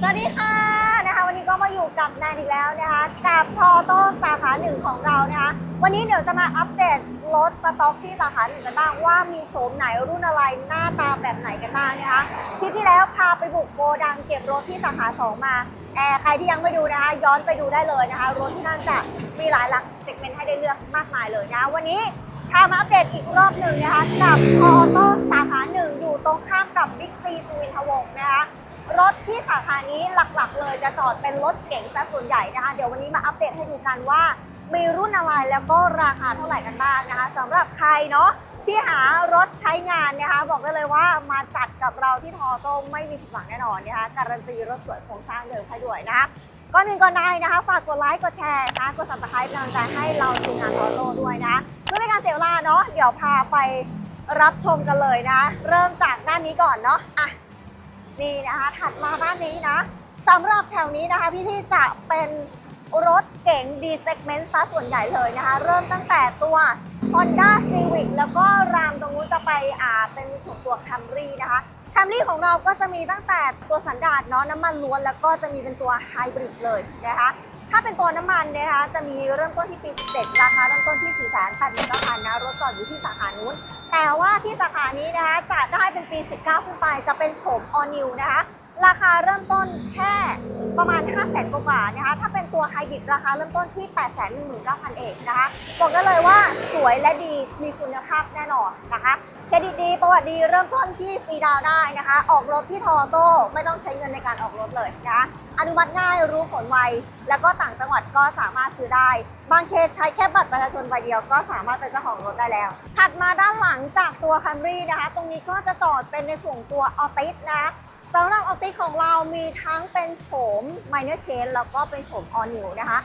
สวัสดีค่ะนะคะวันนี้ก็มาอยู่กับแนนอีกแล้วนะคะกับทอโต้สาขาหนึ่งของเรานะคะวันนี้เดี๋ยวจะมาอัปเดตรถสต็อกที่สาขาหนึ่งกันบ้างว่ามีโฉมไหนรุ่นอะไรหน้าตาแบบไหนกันบ้างนะคะคลิปที่แล้วพาไปบุกโกดังเก็บรถที่สาขาสองมาแอร์ใครที่ยังไม่ดูนะคะย้อนไปดูได้เลยนะคะรถที่นั่นจะมีหลายหลักเซกเมนต์ให้ได้เลือกมากมายเลยนะวันนี้พามาอัปเดตอีกรอบหนึ่งนะคะกับออโต้สาขาหนึ่งอยู่ตรงข้ามกับบิ๊กซีสุวินทวงศ์นะคะ รถที่สาขานี้หลักๆ เลยจะจอดเป็นรถเก๋งซะส่วนใหญ่นะคะ เดี๋ยววันนี้มาอัปเดตให้ดูกันว่า มีรุ่นอะไรแล้วก็ราคาเท่าไหร่กันบ้างนะคะสำหรับใครเนาะที่หารถใช้งานนะคะบอกได้เลยว่ามาจัดกับเราที่ทอโต้ไม่มีผิดหวังแน่นอนนะคะการันตีรถสวยโครงสร้างเดิมให้ด้วยนะคะก่อนหนึ่งก่อนใดนะคะ ฝากกดไลค์กดแชร์นะคะกด subscribe เป็นกำลังใจให้เราทีมงานทอโต้ด้วยนะเพื่อไม่ให้การเสียเวลาเนาะเดี๋ยวพาไปรับชมกันเลยนะ เริ่มจากด้านนี้ก่อนเนาะอะ นี่นะคะ ถัดมาด้านนี้นะสำหรับแถวนี้นะคะ พี่ๆจะเป็นรถเก๋ง D segment ซะส่วนใหญ่เลยนะคะ เริ่มตั้งแต่ตัว Honda Civic แล้วก็รามตรงนู้นจะไปอ่าเป็นส่วนตัว Camry นะคะ Camry ของเราก็จะมีตั้งแต่ตัวสันดาปเนาะน้ำมันล้วนแล้วก็จะมีเป็นตัวไฮบริดเลยนะคะถ้าเป็นตัวน้ำมันนะคะจะมีเริ่มต้นที่ปี 17 ราคาเริ่มต้นที่ 4 8 9 0 0 0นะรถจอดอยู่ที่สาขานู้น แต่ว่าที่สาขานี้นะคะจะได้เป็นปี 19 ขึ้นไปจะเป็นโฉม all new นะคะ ราคาเริ่มต้นแค่ประมาณ 5 0 0 0 0 0กว่านะคะ ถ้าเป็นตัวไฮบริดราคาเริ่มต้นที่ 8 1 9 0 0 0 เองนะคะ บอกได้เลยว่าสวยและดีมีคุณภาพแน่นอนนะคะเครดิตดีประวัติดีเริ่มต้นที่ฟรีดาวได้นะคะ ออกรถที่ทอโต้ไม่ต้องใช้เงินในการออกรถเลยนะคะ อนุมัติง่ายรู้ผลไว แล้วก็ต่างจังหวัดก็สามารถซื้อได้ บางเคสใช้แค่บัตรประชาชนใบเดียวก็สามารถเป็นเจ้าของรถได้แล้ว ถัดมาด้านหลังจากตัวคัมรี่นะคะ ตรงนี้ก็จะจอดเป็นในส่วนตัวออติสนะคะ สำหรับออติของเรามีทั้งเป็นโฉม minor change แล้วก็เป็นโฉม all new นะคะ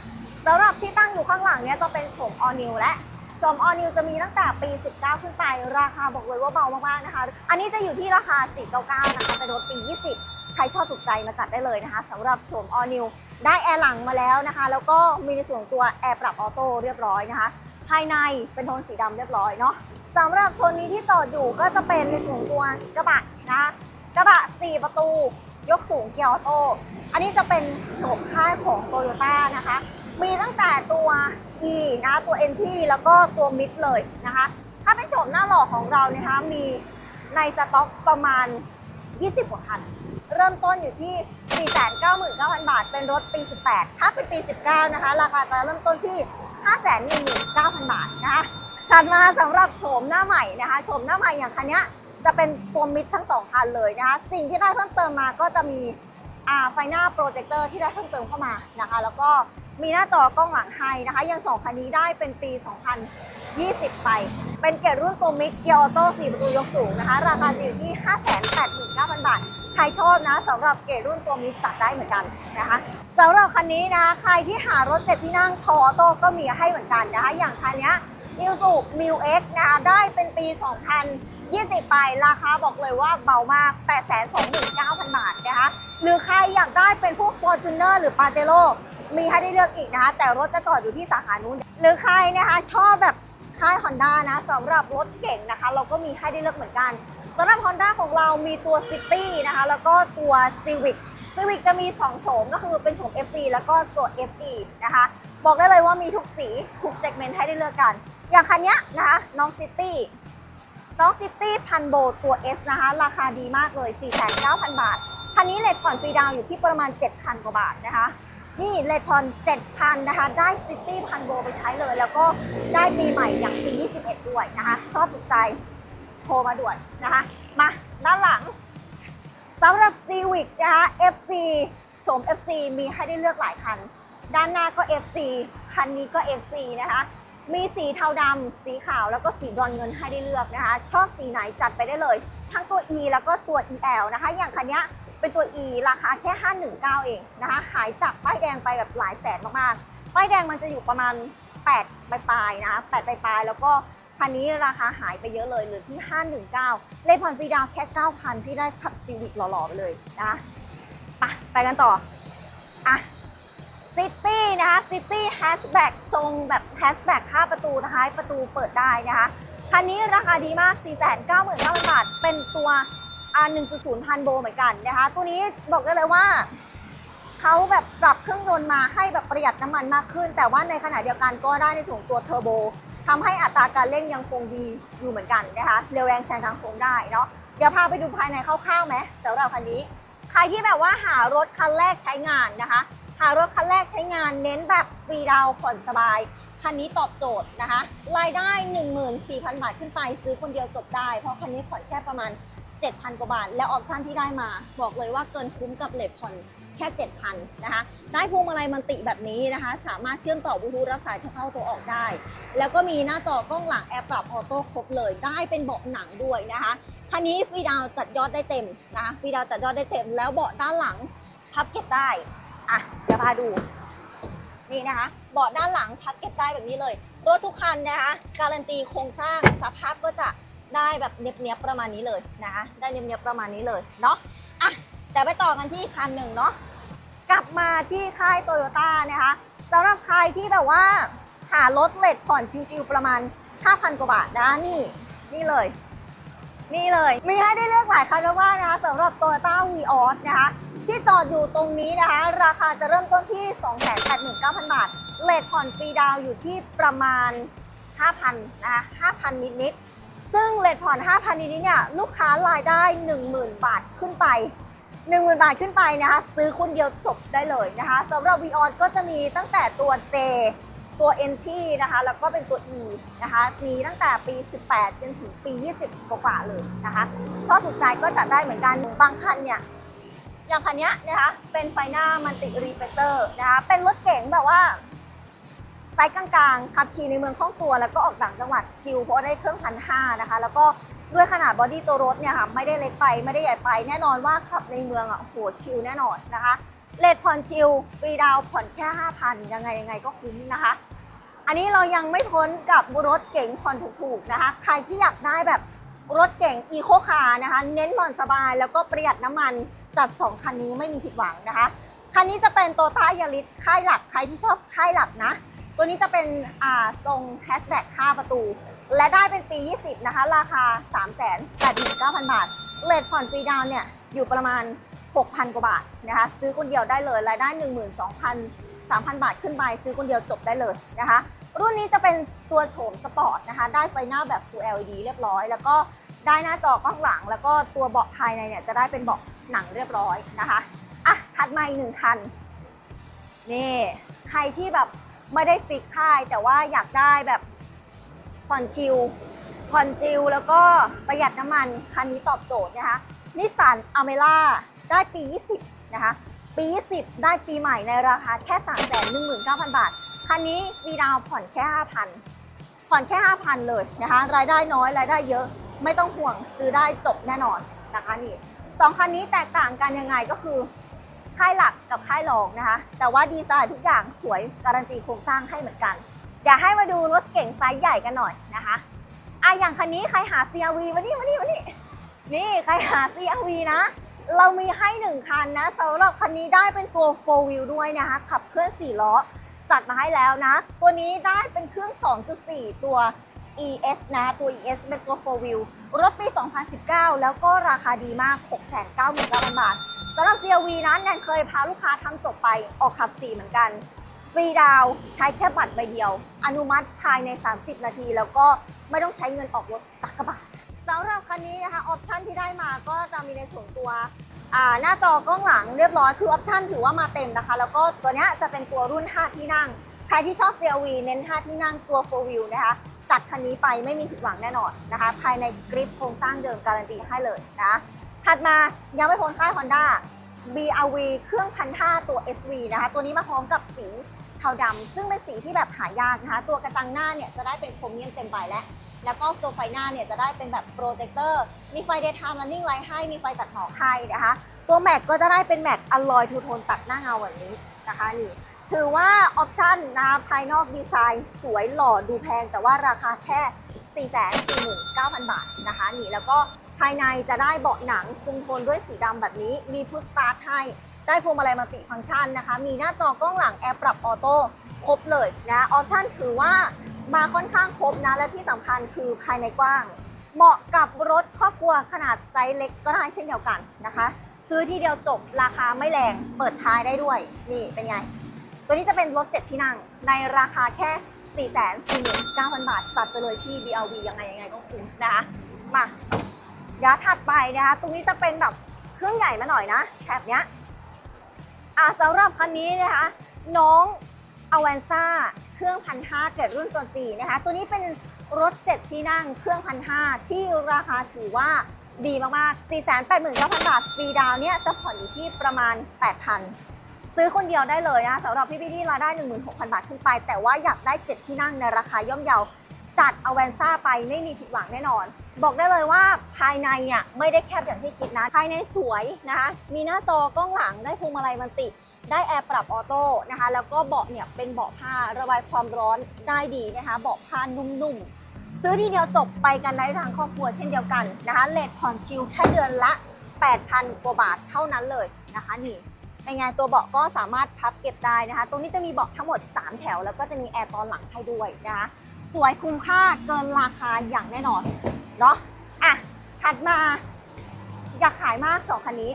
สำหรับที่ตั้งอยู่ข้างหลังเนี่ยจะเป็นโฉม all new และโฉม all new จะมีตั้งแต่ปี 19 ขึ้นไปราคาบอกเลยว่าเบามากๆนะคะ อันนี้จะอยู่ที่ราคา 499 นะคะเป็นรถปี 20 ใครชอบถูกใจมาจัดได้เลยนะคะสำหรับโฉม all new ได้แอร์หลังมาแล้วนะคะ แล้วก็มีในส่วนตัวแอร์ปรับออโต้เรียบร้อยนะคะภายในเป็นโทนสีดำเรียบร้อยเนาะสำหรับโซนนี้ที่จอดอยู่ก็จะเป็นในส่วนตัวกระบะนะคะ กระบะ 4 ประตู ยกสูงเกียร์ออโต้อันนี้จะเป็นโฉมค่ายของ t o y ยต้านะคะ มีตั้งแต่ตัว E นะคะตัว NT แล้วก็ตัว Mid เลยนะคะ ถ้าเป็นโฉมหน้าหล่อของเรานะคะมีในสต็อกประมาณ 20 กว่าคัน เริ่มต้นอยู่ที่ 499,000 บาท เป็นรถปี 18 ถ้าเป็นปี 19 นะคะ ราคาจะเริ่มต้นที่ 519,000 บาทนะคะถัดมาสำหรับโฉมหน้าใหม่นะคะโฉมหน้าใหม่อย่างคันนี้ จะเป็นตัวมิดทั้งสองคันเลยนะคะสิ่งที่ได้เพิ่มเติมมาก็จะมีอ่าไฟหน้าโปรเจคเตอร์ที่ได้เพิ่มเติมเข้ามานะคะแล้วก็มีหน้าจอกล้องหลังให้นะคะยังสองคันนี้ได้เป็นปี 2020 ไป เป็นเกรดรุ่นตัวมิดเกียร์ออโต้4ประตูยกสูงนะคะ ราคาจะอยู่ที่ 589,000 บาท ใครชอบนะสำหรับเกรดรุ่นตัวมิดจัดได้เหมือนกันนะคะสำหรับคันนี้นะคะใครที่หารถเจ็ดที่นั่งทออโต้ก็มีให้เหมือนกันนะคะอย่างคันนี้ยมิวสุมิวเอ็กนะคะได้เป็นปี 20 ไป ราคาบอกเลยว่าเบามาก 829,000 บาทนะคะ หรือใครอยากได้เป็นพวก Fortuner หรือ Pajero มีให้ได้เลือกอีกนะคะ แต่รถจะจอดอยู่ที่สาขานู้น หรือใครนะคะชอบแบบค่าย Honda นะสำหรับรถเก่งนะคะ เราก็มีให้ได้เลือกเหมือนกันสำหรับ Honda ของเรามีตัว City นะคะ แล้วก็ตัว Civic Civic จะมี 2 โฉมก็คือเป็นโฉม FC แล้วก็ตัว FE นะคะ บอกได้เลยว่ามีทุกสี ทุกเซกเมนต์ให้ได้เลือกกัน อย่างคันนี้นะคะน้องซิ ตี้น้องซิตี้พันโบตัว S นะคะ ราคาดีมากเลย 49,000 บาท คันนี้เลทผ่อนฟรีดาวอยู่ที่ประมาณ 7,000 กว่าบาทนะคะ นี่เลทผ่อน 7,000 นะคะ ได้ซิตี้พันโบไปใช้เลย แล้วก็ได้ปีใหม่อย่างปี21 ด้วยนะคะ ชอบถูกใจโทรมาด่วนนะคะ มาด้านหลังสำหรับ Civic นะคะ FC โฉม FC มีให้ได้เลือกหลายคัน ด้านหน้าก็ FC คันนี้ก็ FC นะคะ มีสีเทาดำ สีขาว แล้วก็สีบรอนเงินให้ได้เลือกนะคะ ชอบสีไหนจัดไปได้เลย ทั้งตัว E แล้วก็ตัว EL นะคะ อย่างคันนี้เป็นตัว E ราคาแค่ 519 เองนะคะ หายจากป้ายแดงไปแบบหลายแสนมากๆ ป้ายแดงมันจะอยู่ประมาณ 8 ปลายๆ นะคะ 8 ปลายๆ แล้วก็คันนี้ราคาหายไปเยอะเลยเหลือที่ 519 เลยผ่อนฟรีดาวแค่ 9,000 พี่ได้ขับ Civic หล่อๆ ไปเลยนะ ไปไปกันต่อ ซิตี้นะคะซิตี้แฮชแบ็กทรงแบบแฮชแบ็ก5ประตูท้ายประตูเปิดได้นะคะ คันนี้ราคาดีมาก 499,000 บาท เป็นตัว R 1.0 พันโบเหมือนกันนะคะ ตัวนี้บอกได้เลยว่าเขาแบบปรับเครื่องยนต์มาให้แบบประหยัดน้ำมันมากขึ้น แต่ว่าในขณะเดียวกันก็ได้ในส่วนตัวเทอร์โบทำให้อัตราการเร่งยังคงดีอยู่เหมือนกันนะคะเร็วแรงแซงทางโค้งได้เนาะเดี๋ยวพาไปดูภายในคร่าวๆไหมสำหรับคันนี้ ใครที่แบบว่าหารถคันแรกใช้งานนะคะ หารถคันแรกใช้งานเน้นแบบฟรีดาวผ่อนสบายคันนี้ตอบโจทย์นะคะ รายได้ 14,000 บาทขึ้นไปซื้อคนเดียวจบได้ เพราะคันนี้ผ่อนแค่ประมาณ 7,000 กว่าบาท และออปชั่นที่ได้มา บอกเลยว่าเกินคุ้มกับเลทผ่อนแค่ 7,000 นะคะ ได้พวงมาลัยมันติแบบนี้นะคะ สามารถเชื่อมต่อบลูทูธรับสายทเข้าโทรออกได้ แล้วก็มีหน้าจอกล้องหลังแอร์ปรับออโต้ครบเลย ได้เป็นเบาะหนังด้วยนะคะ คันนี้ฟรีดาวจัดยอดได้เต็มนะคะ ฟรีดาวจัดยอดได้เต็ม แล้วเบาะด้านหลังพับเก็บได้ อะ พาดู นี่นะคะเบาะด้านหลังพับเก็บได้แบบนี้เลย รถทุกคันนะคะ การันตีโครงสร้างสภาพก็จะได้แบบเนียบๆประมาณนี้เลยนะคะ ได้เนียบๆประมาณนี้เลยเนาะอะแต่ไปต่อกันที่คันหนึ่งเนาะกลับมาที่ค่ายโตโยต้านะคะสำหรับใครที่แบบว่าหารถเลทผ่อนชิวๆประมาณ 5,000 กว่าบาทนะนี่ นี่เลย นี่เลย มีให้ได้เลือกหลายคันมากๆนะคะสำหรับ Toyota v ีออสนะคะ ที่จอดอยู่ตรงนี้นะคะ ราคาจะเริ่มต้นที่ 289,000 บาท เลทผ่อนฟรีดาวอยู่ที่ประมาณ 5,000 นะคะ 5,000 นิดๆ ซึ่งเลทผ่อน 5,000 นิดๆเนี่ยลูกค้ารายได้ 10,000 บาทขึ้นไป 10,000 บาทขึ้นไปนะคะ ซื้อคนเดียวจบได้เลยนะคะสำหรับ v ีออก็จะมีตั้งแต่ตัว J ตัว NT นะคะ แล้วก็เป็นตัว E นะคะ มีตั้งแต่ปี 18 จนถึงปี 20 กว่าๆเลยนะคะ ชอบถูกใจก็จัดได้เหมือนกัน บางคันเนี่ย อย่างคันนี้นะคะเป็นไฟหน้ามันติรีเฟกเตอร์นะคะเป็นรถเก๋งแบบว่าไซส์กลางๆ ขับขี่ในเมืองคล่องตัว แล้วก็ออกต่างจังหวัดชิลเพราะได้เครื่องพันห้านะคะ แล้วก็ด้วยขนาดบอดี้ตัวรถเนี่ยค่ะไม่ได้เล็กไปไม่ได้ใหญ่ไป แน่นอนว่าขับในเมืองอะโหชิลแน่นอนนะคะเลทผ่อนชิลฟรีดาวผ่อนแค่ 5,000 ยังไงยังไงก็คุ้มนะคะ อันนี้เรายังไม่พ้นกับรถเก๋งผ่อนถูกๆนะคะ ใครที่อยากได้แบบรถเก๋งอีโคคาร์นะคะ เน้นผ่อนสบายแล้วก็ประหยัดน้ำมัน จัด 2 คันนี้ไม่มีผิดหวังนะคะ คันนี้จะเป็นโตต้ายาริสค่ายหลักใครที่ชอบค่ายหลักนะ ตัวนี้จะเป็นอ่าทรงแฮชแบ็ก5ประตู และได้เป็นปี 20 นะคะ ราคา 3 8 9 0 0 0 บาทเลทผ่อนฟรีดาวเนี่ยอยู่ประมาณ 6,000 กว่าบาทนะคะ ซื้อคนเดียวได้เลย รายได้ 12,000 3,000 บาทขึ้นไป ซื้อคนเดียวจบได้เลยนะคะ รุ่นนี้จะเป็นตัวโฉมสปอร์ตนะคะ ได้ไฟหน้าแบบ Full LED เรียบร้อย แล้วก็ได้หน้าจอกล้องหลัง แล้วก็ตัวเบาะภายในเนี่ยจะได้เป็นเบาะ หนังเรียบร้อยนะคะอะถัดมาอีกหนึ่งคันนี่ใครที่แบบไม่ได้ฟิกค่ายแต่ว่าอยากได้แบบผ่อนชิลผ่อนชิลแล้วก็ประหยัดน้ำมันคันนี้ตอบโจทย์นะคะนิสสันอเมร่าได้ปี 20 นะคะ ปี 20 ได้ปีใหม่ในราคาแค่ 3 1 9 0 0 0 บาท คันนี้ฟรีดาวผ่อนแค่ 5,000 ผ่อนแค่ 5,000 เลยนะคะ รายได้น้อย รายได้เยอะ ไม่ต้องห่วงซื้อได้จบแน่นอนนะคะนี่ สองคันนี้แตกต่างกันยังไงก็คือ ค่ายหลักกับค่ายรองนะคะ แต่ว่าดีไซน์ทุกอย่างสวยการันตีโครงสร้างให้เหมือนกันเดี๋ยวให้มาดูรถเก่งไซส์ใหญ่กันหน่อยนะคะอะอย่างคันนี้ใครหา CRV มานี่มานี่มานี่นี่ใครหา CRV นะ เรามีให้หนึ่งคันนะสำหรับคันนี้ได้เป็นตัว 4 wheel ด้วยนะคะ ขับเคลื่อน 4 ล้อ จัดมาให้แล้วนะ ตัวนี้ได้เป็นเครื่อง 2.4 ตัว ES นะ ตัว ES เป็นตัว 4 wheel รถปี 2019 แล้วก็ราคาดีมาก 699,000 บาทสำหรับ CRV นั้นแนนเคยพาลูกค้าทำจบไปออกขับ 4 เหมือนกัน ฟรีดาวใช้แค่บัตรใบเดียว อนุมัติภายใน 30 นาที แล้วก็ไม่ต้องใช้เงินออกรถสักบาทสำหรับคันนี้นะคะออปชันที่ได้มาก็จะมีในส่วนตัวหน้าจอกล้องหลังเรียบร้อยคือออปชันถือว่ามาเต็มนะคะ แล้วก็ตัวนี้จะเป็นตัวรุ่น 5 ที่นั่ง ใครที่ชอบ CRV เน้น 5 ที่นั่งตัว 4 wheel นะคะ จัดคันนี้ไปไม่มีผิดหวังแน่นอนนะคะ ภายในกริปโครงสร้างเดิมการันตีให้เลยนะ ถัดมายังไม่พ้นค่าย Honda BRV เครื่องพันห้าตัว SV นะคะ ตัวนี้มาพร้อมกับสีเทาดำซึ่งเป็นสีที่แบบหายากนะคะ ตัวกระจังหน้าเนี่ยจะได้เป็นโครเมียมเต็มใบแล้วแล้วก็ตัวไฟหน้าเนี่ยจะได้เป็นแบบโปรเจคเตอร์ มีไฟ daytime running light ให้ มีไฟตัดหมอกให้นะคะ ตัวแม็กก็จะได้เป็นแม็กอลลอยทูโทนตัดหน้าเงาแบบนี้นะคะนี่ ถือว่าออปชั่นนะคะภายนอกดีไซน์ สวยหล่อดูแพง แต่ว่าราคาแค่ 449,000 บาทนะคะนี่แล้วก็ภายในจะได้เบาะหนังคุมโทนด้วยสีดำแบบนี้ มีพุชสตาร์ทให้ ได้พวงมาลัยมัลติฟังก์ชันนะคะ มีหน้าจอกล้องหลังแอร์ปรับออโต้ครบเลยนะออปชั่นถือว่ามาค่อนข้างครบนะ และที่สำคัญคือภายในกว้าง เหมาะกับรถครอบครัวขนาดไซส์เล็กก็ได้เช่นเดียวกันนะคะ ซื้อที่เดียวจบราคาไม่แรงเปิดท้ายได้ด้วย นี่เป็นไง ตัวนี้จะเป็นรถ 7 ที่นั่ง ในราคาแค่ 4 4 9 0 0 0 บาท จัดไปเลยพี่ BRV ยังไงยังไงก็คุ้มนะคะมาเดี๋ยวถัดไปนะคะ ตรงนี้จะเป็นแบบเครื่องใหญ่มาหน่อยนะ แถบเนี้ยอะสำหรับคันนี้นะคะ น้องอเวนซ่าเครื่องพันห้าเกิดรุ่นตัวจีนะคะ ตัวนี้เป็นรถ 7 ที่นั่งเครื่องพันห้าที่ราคาถือว่าดีมากๆ 489,000 บาท ฟรีดาวน์เนี่ยจะผ่อนอยู่ที่ประมาณ 8,000 ซื้อคนเดียวได้เลยนะคะสำหรับพี่ๆที่รายได้ 16,000 บาทขึ้นไป แต่ว่าอยากได้ 7 ที่นั่งในราคาย่อมเยาจัดอเวนซ่าไปไม่มีผิดหวังแน่นอน บอกได้เลยว่าภายในเนี่ยไม่ได้แคบอย่างที่คิดนะ ภายในสวยนะคะ มีหน้าจอกล้องหลังได้พวงมาลัยมันติได้แอร์ปรับออโต้นะคะ แล้วก็เบาะเนี่ยเป็นเบาะผ้าระบายความร้อนได้ดีนะคะ เบาะผ้านุ่มๆ ซื้อทีเดียวจบไปกันได้ทางครอบครัวเช่นเดียวกันนะคะเลทผ่อนชิลแค่เดือนละ 8,000 กว่าบาทเท่านั้นเลยนะคะนี่ เป็นไงตัวเบาะก็สามารถพับเก็บได้นะคะ ตรงนี้จะมีเบาะทั้งหมด 3 แถว แล้วก็จะมีแอร์ตอนหลังให้ด้วยนะคะ สวยคุ้มค่าเกินราคาอย่างแน่นอน เนาะอะ ถัดมา อยากขายมาก 2 คันนี้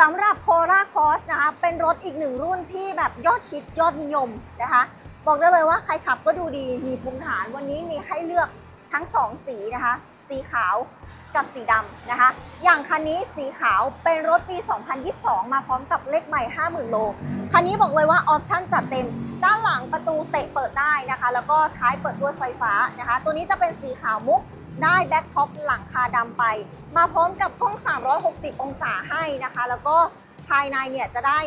สำหรับโคราคอสนะคะ เป็นรถอีกหนึ่งรุ่นที่แบบยอดฮิตยอดนิยมนะคะ บอกได้เลยว่าใครขับก็ดูดีมีภูมิฐานวันนี้มีให้เลือกทั้ง 2 สีนะคะ สีขาว กับสีดำนะคะ อย่างคันนี้สีขาวเป็นรถปี 2022 มาพร้อมกับเลขใหม่ 50,000 โล คันนี้บอกเลยว่าออปชั่นจัดเต็ม ด้านหลังประตูเตะเปิดได้นะคะ แล้วก็ท้ายเปิดด้วยไฟฟ้านะคะ ตัวนี้จะเป็นสีขาวมุกได้แบ็คท็อปหลังคาดำไป มาพร้อมกับกล้อง 360 องศาให้นะคะ แล้วก็ภายในเนี่ยจะได้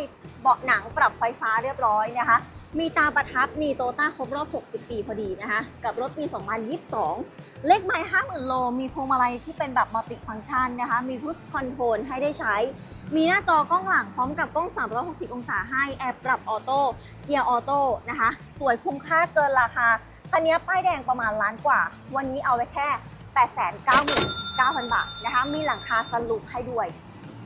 เบาะหนังปรับไฟฟ้าเรียบร้อยนะคะ มีตาประทับมีโตต้าครบรอบ 60 ปีพอดีนะคะ กับรถปี 2022 เลขไมล์50,000โล มีพวงมาลัยที่เป็นแบบมัลติฟังก์ชันนะคะ มีพุชคอนโทรลให้ได้ใช้ มีหน้าจอกล้องหลังพร้อมกับกล้อง 360 องศาให้ แอร์ปรับออโต้ เกียร์ออโต้นะคะ สวยคุ้มค่าเกินราคา คันนี้ป้ายแดงประมาณล้านกว่า วันนี้เอาไว้แค่ 899,000 บาทนะคะ มีหลังคาสลูปให้ด้วย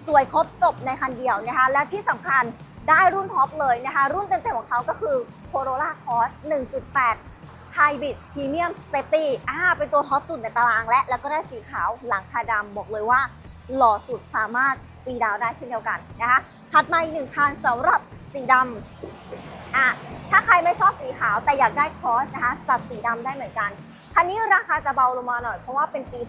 สวยครบจบในคันเดียวนะคะ และที่สำคัญ ได้รุ่นท็อปเลยนะคะ รุ่นเต็มๆของเขาก็คือ Corolla Cross 1.8 Hybrid Premium Safety อ่าเป็นตัวท็อปสุดในตารางและ แล้วก็ได้สีขาวหลังคาดำบอกเลยว่า หล่อสุดสามารถฟรีดาวได้เช่นเดียวกันนะคะ ถัดมาอีกหนึ่งคันสำหรับสีดำอะถ้าใครไม่ชอบสีขาวแต่อยากได้ครอสนะคะ จัดสีดำได้เหมือนกัน คันนี้ราคาจะเบาลงมาหน่อยเพราะว่าเป็นปี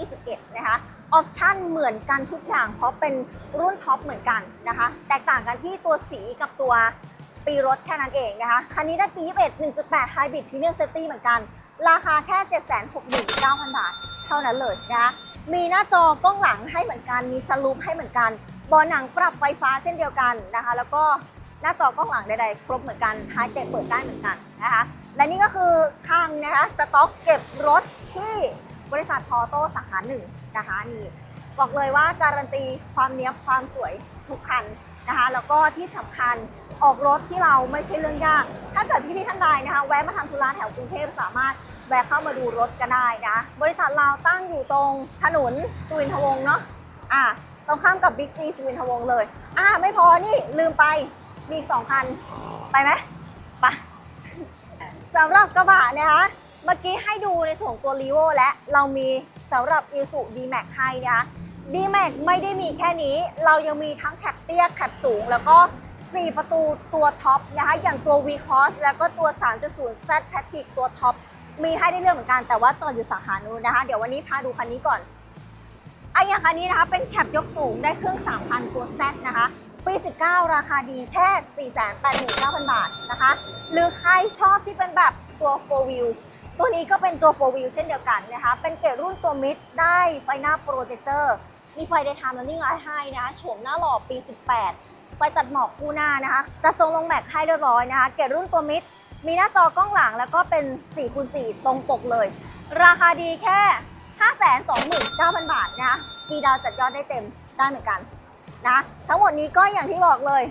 2021 นะคะ ออปชั่นเหมือนกันทุกอย่าง เพราะเป็นรุ่นท็อปเหมือนกันนะคะ แตกต่างกันที่ตัวสีกับตัวปีรถแค่นั้นเองนะคะ คันนี้ได้ปี21 1.8 Hybrid Premium Safety เหมือนกัน ราคาแค่ 769,000 บาท เท่านั้นเลยนะคะ มีหน้าจอกล้องหลังให้เหมือนกัน มีสลูปให้เหมือนกันบอหนังปรับไฟฟ้าเช่นเดียวกันนะคะ แล้วก็หน้าจอกล้องหลังใดๆ ครบเหมือนกันท้ายเตะเปิดได้เหมือนกันนะคะ และนี่ก็คือคลังนะคะสต็อกเก็บรถที่ บริษัททอโต้สาขาหนึ่งนะคะนี่บอกเลยว่าการันตีความเนี้ยบความสวยทุกคันนะคะแล้วก็ที่สำคัญออกรถที่เราไม่ใช่เรื่องยาก ถ้าเกิดพี่ๆท่านใดนะคะ แวะมาทำธุระแถวกรุงเทพสามารถแวะเข้ามาดูรถกันได้นะ บริษัทเราตั้งอยู่ตรงถนนสุวินทวงศ์เนาะอะตรงข้ามกับบิ๊กซีสุวินทวงศ์เลยอะไม่พอนี่ลืมไปมีอีกสองคัน ไปไหมไปสำหรับกระบะนะคะ เมื่อกี้ให้ดูในส่วนตัว r ีโวและเรามีสำหรับ i s u D-Max ให้นะคะ D-Max ไม่ได้มีแค่นี้ เรายังมีทั้งแคปเตี้ยแคปสูง แล้วก็ 4 ประตูตัวท็อปนะคะ อย่างตัว V-Cross แล้วก็ตัว 3.0 Z p a t i c ตัวท็อปมีให้ได้เลือกเหมือนกันแต่ว่าจอดอยู่สาขานู้นนะคะ เดี๋ยววันนี้พาดูคันนี้ก่อนไอ้อย่างคันนี้นะคะเป็นแคปยกสูงได้เครื่อง 3,000 ตัว Z นะคะปี 19 ราคาดีแค่ 489,000 บาทนะคะ หรือใครชอบที่เป็นแบบตัว 4 wheel ตัวนี้ก็เป็นตัว 4 wheel เช่นเดียวกันนะคะ เป็นเกรดรุ่นตัวมิดได้ไฟหน้าโปรเจคเตอร์ มีไฟ daytime running light ให้นะคะโฉมหน้าหล่อปี 18 ไฟตัดหมอกคู่หน้านะคะ จะทรงลงแม็กให้เรียบร้อยนะคะ เกรดรุ่นตัวมิด มีหน้าจอกล้องหลังแล้วก็เป็น4คูณ4ตรงปกเลย ราคาดีแค่ 529,000 บาทนะคะฟรีดาวจัดยอดได้เต็มได้เหมือนกันนะ ทั้งหมดนี้ก็อย่างที่บอกเลย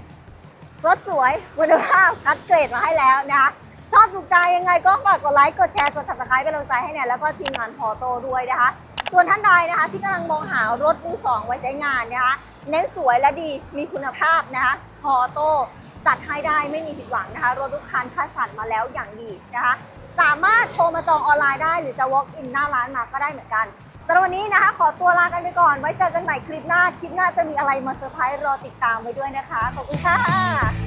รถสวยคุณภาพคัดเกรดมาให้แล้วนะคะ ชอบถูกใจยังไงก็ฝากกดไลค์ กดแชร์ กด subscribe เป็นกำลังใจให้เนี่ยแล้วก็ทีมงานพอโตด้วยนะคะ ส่วนท่านใดนะคะ ที่กำลังมองหารถมือสองไว้ใช้งานนะคะ เน้นสวยและดีมีคุณภาพนะคะพอโตจัดให้ได้ไม่มีผิดหวังนะคะ รถทุกคันคัดสรรมาแล้วอย่างดีนะคะ สามารถโทรมาจองออนไลน์ได้หรือจะ walk in หน้าร้านมาก็ได้เหมือนกันสำหรับวันนี้นะคะ ขอตัวลากันไปก่อน ไว้เจอกันใหม่คลิปหน้า คลิปหน้าจะมีอะไรมาเซอร์ไพรส์รอติดตามไปด้วยนะคะ ขอบคุณค่ะ